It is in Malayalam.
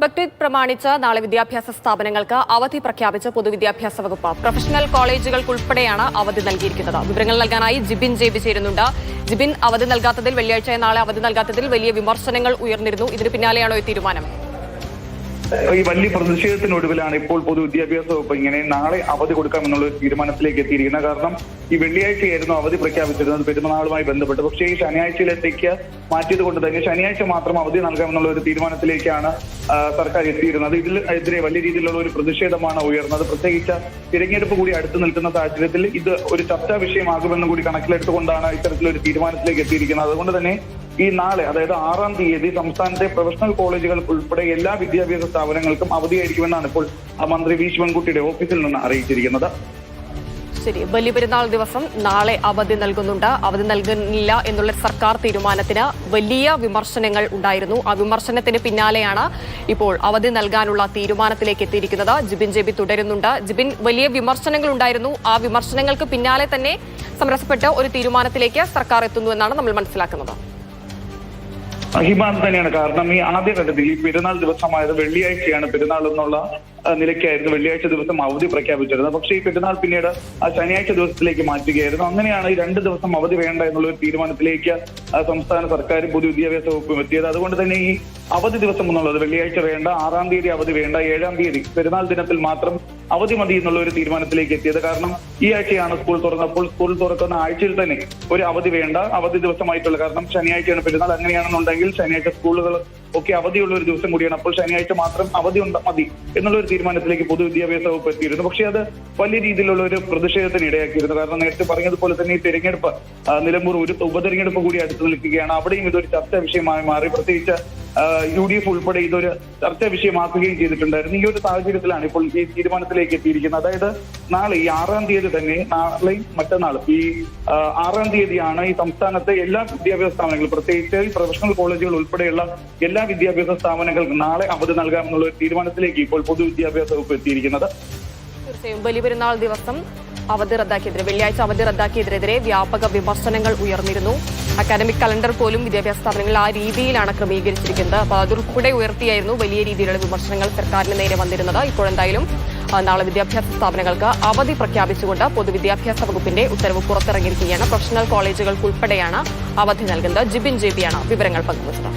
ബക്രീദ് പ്രമാണിച്ച് നാളെ വിദ്യാഭ്യാസ സ്ഥാപനങ്ങൾക്ക് അവധി പ്രഖ്യാപിച്ച പൊതുവിദ്യാഭ്യാസ വകുപ്പ്. പ്രൊഫഷണൽ കോളേജുകൾക്കുൾപ്പെടെയാണ് അവധി നൽകിയിരിക്കുന്നത്. വിവരങ്ങൾ നൽകാനായി ജിബിൻ ജെബി ചേരുന്നുണ്ട്. ജിബിൻ അവധി നൽകാത്തതിൽ വെള്ളിയാഴ്ച നാളെ അവധി നൽകാത്തതിൽ വലിയ വിമർശനങ്ങൾ ഉയർന്നിരുന്നു. ഇതിന് പിന്നാലെയാണോ ഈ തീരുമാനം? ഈ വലിയ പ്രതിഷേധത്തിനൊടുവിലാണ് ഇപ്പോൾ പൊതുവിദ്യാഭ്യാസ വകുപ്പ് ഇങ്ങനെ നാളെ അവധി കൊടുക്കാമെന്നുള്ള ഒരു തീരുമാനത്തിലേക്ക് എത്തിയിരിക്കുന്നത്. കാരണം ഈ വെള്ളിയാഴ്ചയായിരുന്നു അവധി പ്രഖ്യാപിച്ചിരുന്നത് പെരുമനാളുമായി ബന്ധപ്പെട്ട്. പക്ഷേ ഈ ശനിയാഴ്ചയിലേക്ക് മാറ്റിയത് കൊണ്ട് തന്നെ ശനിയാഴ്ച മാത്രം അവധി നൽകാമെന്നുള്ള ഒരു തീരുമാനത്തിലേക്കാണ് സർക്കാർ എത്തിയിരുന്നത്. ഇതിൽ എതിരെ വലിയ രീതിയിലുള്ള ഒരു പ്രതിഷേധമാണ് ഉയർന്നത്. പ്രത്യേകിച്ച് തിരഞ്ഞെടുപ്പ് കൂടി അടുത്ത് നിൽക്കുന്ന സാഹചര്യത്തിൽ ഇത് ഒരു ചർച്ചാ വിഷയമാകുമെന്നും കൂടി കണക്കിലെടുത്തുകൊണ്ടാണ് ഇത്തരത്തിലൊരു തീരുമാനത്തിലേക്ക് എത്തിയിരിക്കുന്നത്. അതുകൊണ്ട് തന്നെ ഈ നാളെ അതായത് ആറാം തീയതി സംസ്ഥാനത്തെ പ്രൊഫഷണൽ കോളേജുകൾ ഉൾപ്പെടെ എല്ലാ വിദ്യാഭ്യാസ സ്ഥാപനങ്ങൾക്കും അവധിയായിരിക്കുമെന്നാണ് ഇപ്പോൾ മന്ത്രി വി ശിവൻകുട്ടിയുടെ ഓഫീസിൽ നിന്ന് അറിയിച്ചിരിക്കുന്നത്. ശരി ബലിപെരുന്നാൾ ദിവസം നാളെ അവധി നൽകുന്നുണ്ട്. അവധി നൽകുന്നില്ല എന്നുള്ള സർക്കാർ തീരുമാനത്തിന് വലിയ വിമർശനങ്ങൾ ഉണ്ടായിരുന്നു. ആ വിമർശനത്തിന് പിന്നാലെയാണ് ഇപ്പോൾ അവധി നൽകാനുള്ള തീരുമാനത്തിലേക്ക് എത്തിയിരിക്കുന്നത്. ജിബിൻ ജെബി തുടരുന്നുണ്ട്. ജിബിൻ വലിയ വിമർശനങ്ങൾ ഉണ്ടായിരുന്നു. ആ വിമർശനങ്ങൾക്ക് പിന്നാലെ തന്നെ സമരസപ്പെട്ട് ഒരു തീരുമാനത്തിലേക്ക് സർക്കാർ എത്തുന്നു എന്നാണ് നമ്മൾ മനസ്സിലാക്കുന്നത്. അഹിമാൻ തന്നെയാണ് കാരണം ഈ ആദ്യഘട്ടത്തിൽ ഈ പെരുന്നാൾ ദിവസമായത് വെള്ളിയാഴ്ചയാണ് പെരുന്നാൾ എന്നുള്ള നിലയ്ക്കായിരുന്നു വെള്ളിയാഴ്ച ദിവസം അവധി പ്രഖ്യാപിച്ചിരുന്നത്. പക്ഷേ ഈ പെരുന്നാൾ പിന്നീട് ആ ശനിയാഴ്ച ദിവസത്തിലേക്ക് മാറ്റുകയായിരുന്നു. അങ്ങനെയാണ് ഈ രണ്ട് ദിവസം അവധി വേണ്ട എന്നുള്ള ഒരു തീരുമാനത്തിലേക്ക് സംസ്ഥാന സർക്കാരും പൊതുവിദ്യാഭ്യാസ വകുപ്പും എത്തിയത്. അതുകൊണ്ട് തന്നെ ഈ അവധി ദിവസം എന്നുള്ളത് വെള്ളിയാഴ്ച വേണ്ട ആറാം തീയതി അവധി വേണ്ട ഏഴാം തീയതി പെരുന്നാൾ ദിനത്തിൽ മാത്രം അവധി മതി എന്നുള്ള ഒരു തീരുമാനത്തിലേക്ക് എത്തിയത്. കാരണം ഈ ആഴ്ചയാണ് സ്കൂൾ തുറന്നപ്പോൾ സ്കൂൾ തുറക്കുന്ന ആഴ്ചയിൽ തന്നെ ഒരു അവധി വേണ്ട അവധി ദിവസമായിട്ടുള്ള കാരണം ശനിയാഴ്ചയാണ് പെരുന്നാൾ. അങ്ങനെയാണെന്നുണ്ടെങ്കിൽ ശനിയാഴ്ച സ്കൂളുകൾ ഒക്കെ അവധിയുള്ള ഒരു ദിവസം കൂടിയാണ്. അപ്പോൾ ശനിയാഴ്ച മാത്രം അവധി ഉണ്ട് മതി എന്നുള്ള ഒരു തീരുമാനത്തിലേക്ക് പൊതുവിദ്യാഭ്യാസ വകുപ്പ് എത്തിയിരുന്നു. പക്ഷേ അത് വലിയ രീതിയിലുള്ള ഒരു പ്രതിഷേധത്തിന് ഇടയാക്കിയിരുന്നു. കാരണം നേരത്തെ പറഞ്ഞതുപോലെ തന്നെ ഈ തെരഞ്ഞെടുപ്പ് നിലമ്പൂർ ഒരു ഉപതെരഞ്ഞെടുപ്പ് കൂടി അടുത്ത് നിൽക്കുകയാണ്. അവിടെയും ഇതൊരു ചർച്ചാ വിഷയമായി മാറി. പ്രത്യേകിച്ച് യു ഡി എഫ് ഉൾപ്പെടെ ഇതൊരു ചർച്ചാ വിഷയമാക്കുകയും ചെയ്തിട്ടുണ്ടായിരുന്നു. ഈ ഒരു സാഹചര്യത്തിലാണ് ഇപ്പോൾ ഈ തീരുമാനത്തിലേക്ക് എത്തിയിരിക്കുന്നത്. അതായത് നാളെ ഈ ആറാം തീയതി തന്നെ നാളെയും മറ്റന്നാളും ഈ ആറാം തീയതിയാണ് ഈ സംസ്ഥാനത്തെ എല്ലാ വിദ്യാഭ്യാസ സ്ഥാപനങ്ങളും പ്രത്യേകിച്ച് പ്രൊഫഷണൽ കോളേജുകൾ ഉൾപ്പെടെയുള്ള എല്ലാ വിദ്യാഭ്യാസ സ്ഥാപനങ്ങൾക്കും നാളെ അവധി നൽകാമെന്നുള്ള ഒരു തീരുമാനത്തിലേക്ക് ഇപ്പോൾ പൊതുവിദ്യാഭ്യാസ വകുപ്പ് എത്തിയിരിക്കുന്നത്. തീർച്ചയായും ബലിപെരുന്നാൾ ദിവസം. അവധി റദ്ദാക്കിയതിരെ വെള്ളിയാഴ്ച അവധി റദ്ദാക്കിയതിനെതിരെ വ്യാപക വിമർശനങ്ങൾ ഉയർന്നിരുന്നു. അക്കാദമിക് കലണ്ടർ പോലും വിദ്യാഭ്യാസ സ്ഥാപനങ്ങൾ ആ രീതിയിലാണ് ക്രമീകരിച്ചിരിക്കുന്നത്. അപ്പോൾ അതുൾപ്പെടെ ഉയർത്തിയായിരുന്നു വലിയ രീതിയിലുള്ള വിമർശനങ്ങൾ സർക്കാരിന് നേരെ വന്നിരുന്നത്. ഇപ്പോഴെന്തായാലും നാളെ വിദ്യാഭ്യാസ സ്ഥാപനങ്ങൾക്ക് അവധി പ്രഖ്യാപിച്ചുകൊണ്ട് പൊതുവിദ്യാഭ്യാസ വകുപ്പിന്റെ ഉത്തരവ് പുറത്തിറങ്ങിയിരിക്കുകയാണ്. പ്രൊഫഷണൽ കോളേജുകൾക്കുൾപ്പെടെയാണ് അവധി നൽകുന്നത്. ജിബിൻ ജെബിയാണ് വിവരങ്ങൾ പങ്കുവച്ചത്.